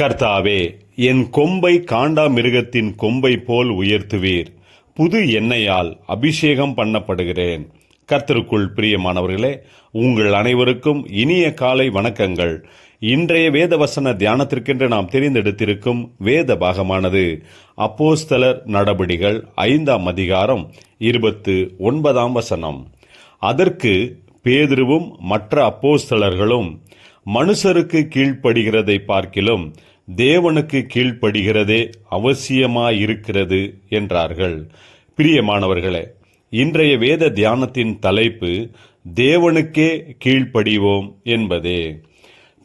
கர்த்தாவே என் கொம்பை காண்டாமிருகத்தின் கொம்பை போல் உயர்த்துவீர். புது எண்ணெயால் அபிஷேகம் பண்ணப்படுகிறேன். கர்த்தருக்குள் பிரியமானவர்களே உங்கள் அனைவருக்கும் இனிய காலை வணக்கங்கள். இன்றைய வேதவசன தியானத்திற்கென்று நாம் தெரிந்தெடுத்திருக்கும் வேத பாகமானது அப்போஸ்தலர் நடபடிகள் ஐந்தாம் அதிகாரம் இருபத்து ஒன்பதாம் வசனம். அதற்கு பேதுருவும் மற்ற அப்போஸ்தலர்களும் மனுஷருக்கு கீழ்ப்படுகிறதை பார்க்கிலும் தேவனுக்கு கீழ்ப்படுகிறதே அவசியமாயிருக்கிறது என்றார்கள். பிரியமானவர்களே இன்றைய வேத தியானத்தின் தலைப்பு தேவனுக்கே கீழ்ப்படிவோம் என்பதே.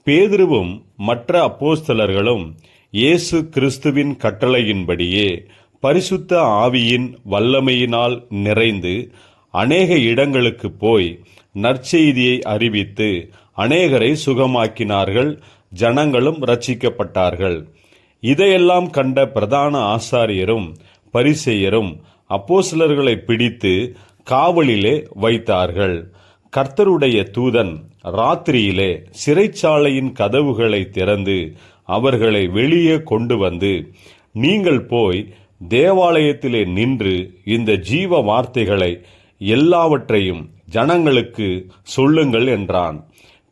பேதுருவும் மற்ற அப்போஸ்தலர்களும் இயேசு கிறிஸ்துவின் கட்டளையின்படியே பரிசுத்த ஆவியின் வல்லமையினால் நிறைந்து அநேக இடங்களுக்கு போய் நற்செய்தியை அறிவித்து அநேகரை சுகமாக்கினார்கள். ஜனங்களும் ரட்சிக்கப்பட்டார்கள். இதையெல்லாம் கண்ட பிரதான ஆசாரியரும் பரிசெயரும் அப்போசிலர்களை பிடித்து காவலிலே வைத்தார்கள். கர்த்தருடைய தூதன் ராத்திரியிலே சிறைச்சாலையின் கதவுகளை திறந்து அவர்களை வெளியே கொண்டு வந்து நீங்கள் போய் தேவாலயத்திலே நின்று இந்த ஜீவ வார்த்தைகளை எல்லாவற்றையும் ஜனங்களுக்கு சொல்லுங்கள் என்றான்.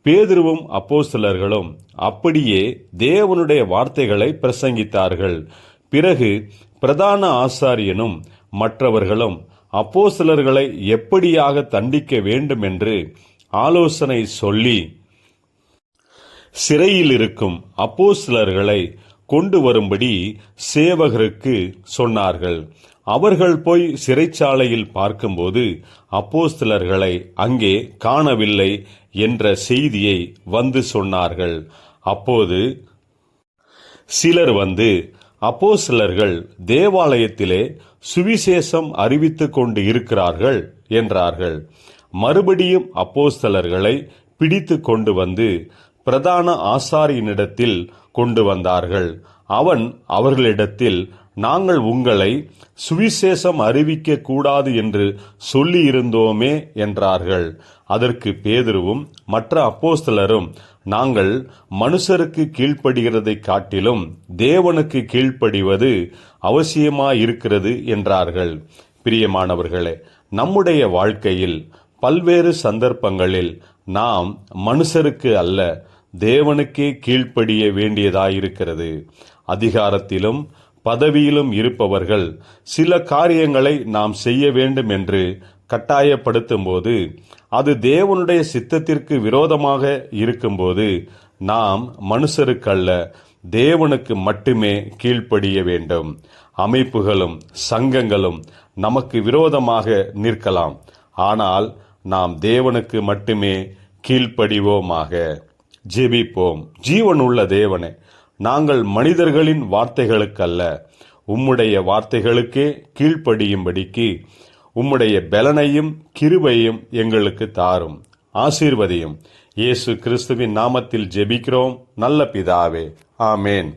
பேதுருவும் அப்போஸ்தலர்களும் அப்படியே தேவனுடைய வார்த்தைகளை பிரசங்கித்தார்கள். பிறகு பிரதான ஆசாரியனும் மற்றவர்களும் அப்போஸ்தலர்களை எப்படியாக தண்டிக்க வேண்டும் என்று ஆலோசனை சொல்லி சிறையில் இருக்கும் அப்போஸ்தலர்களை கொண்டு வரும்படி சேவகருக்கு சொன்னார்கள். அவர்கள் போய் சிறைச்சாலையில் பார்க்கும்போது அப்போஸ்தலர்களை அங்கே காணவில்லை என்ற செய்தியை வந்து சொன்னார்கள். அப்போது சிலர் வந்து அப்போஸ்தலர்கள் தேவாலயத்திலே சுவிசேஷம் அறிவித்துக் கொண்டு இருக்கிறார்கள் என்றார்கள். மறுபடியும் அப்போஸ்தலர்களை பிடித்து கொண்டு வந்து பிரதான ஆசாரியனிடத்தில் கொண்டு வந்தார்கள். அவன் அவர்களிடத்தில் நாங்கள் உங்களை சுவிசேஷம் அறிவிக்க கூடாது என்று சொல்லியிருந்தோமே என்றார்கள். அதற்கு பேதுருவும் மற்ற அப்போஸ்தலரும் நாங்கள் மனுஷருக்கு கீழ்ப்படுகிறதை காட்டிலும் தேவனுக்கு கீழ்ப்படிவது அவசியமாயிருக்கிறது என்றார்கள். பிரியமானவர்களே நம்முடைய வாழ்க்கையில் பல்வேறு சந்தர்ப்பங்களில் நாம் மனுஷருக்கு அல்ல தேவனுக்கே கீழ்ப்படிய வேண்டியதாயிருக்கிறது. அதிகாரத்திலும் பதவியிலும் இருப்பவர்கள் சில காரியங்களை நாம் செய்ய வேண்டும் என்று கட்டாயப்படுத்தும் போது அது தேவனுடைய சித்தத்திற்கு விரோதமாக இருக்கும்போது நாம் மனுஷருக்கல்ல தேவனுக்கு மட்டுமே கீழ்ப்படிய வேண்டும். அமைப்புகளும் சங்கங்களும் நமக்கு விரோதமாக நிற்கலாம். ஆனால் நாம் தேவனுக்கு மட்டுமே கீழ்ப்படிவோமாக. ஜெபிப்போம். ஜீவன் உள்ள தேவனே நாங்கள் மனிதர்களின் வார்த்தைகளுக்கல்ல உம்முடைய வார்த்தைகளுக்கே கீழ்ப்படியும்படிக்கு உம்முடைய பலனையும் கிருபையும் எங்களுக்கு தாரும். ஆசீர்வதியும். இயேசு கிறிஸ்துவின் நாமத்தில் ஜெபிக்கிறோம். நல்ல பிதாவே. ஆமேன்.